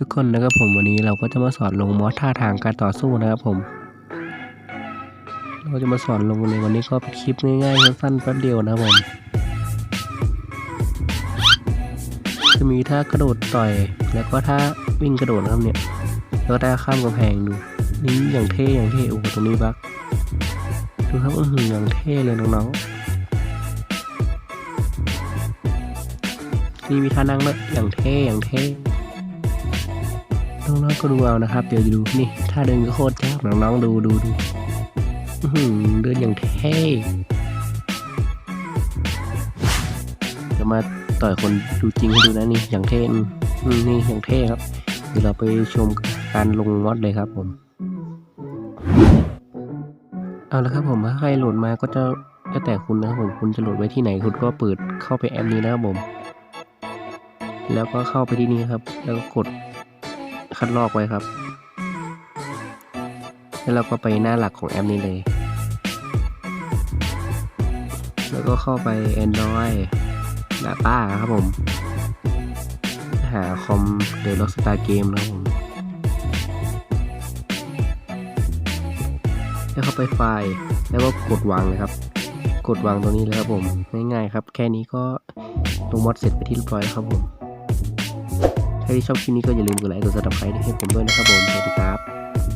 ทุกคนนะครับผมวันนี้เราก็จะมาสอนลงมอสท่าทางการต่อสู้นะครับผม เราจะมาสอนลงในวันนี้ก็เป็นคลิปง่ายๆสั้นๆแป๊บเดียวนะครับผม จะมีท่ากระโดดต่อยแล้วก็ท่าวิ่งกระโดดนะครับเนี่ยแล้วก็ท่าข้ามกำแพงดูนี่อย่างเท่อย่างเท่โอ้โหตรงนี้บักดูครับอือหืออย่างเท่เลยน้องๆนี่มีท่านั่งด้วยอย่างเท่ อย่างเท่ ก็ดูเอานะครับ เดี๋ยวจะดูนี่ท่าเดินก็โคตรยากน้องๆดูดูดูเดินอย่างเท่จะมาต่อยคนดูจริงให้ดูนะนี่อย่างเท่นี่อย่างเท่ครับเดี๋ยวเราไปชมการลงมอดเลยครับผมเอาละครับผมถ้าใครโหลดมาก็จะแล้วแต่คุณนะครับผมคุณจะโหลดไว้ที่ไหนคุณก็เปิดเข้าไปแอปนี้นะครับผม แล้วก็เข้าไปที่นี่ครับ แล้วก็กด คัดลอกไว้ครับ แล้วเราก็ไปหน้าหลักของแอปนี้เลย แล้วก็เข้าไป Android Data ครับผม หาคอมเดลล็อกสตาร์เกมนะครับผมแล้วเข้าไปไฟล์แล้วก็กดวางเลยครับ กดวางตรงนี้เลยครับผม ง่ายๆครับ แค่นี้ก็ลงมอดเสร็จไปที่เรียบร้อยแล้วครับผม ถ้าที่ชอบคลิปนี้ก็อย่าลืมกดไลค์กดซับสไครต์ให้ผมด้วยนะครับผมสวัสดีครับ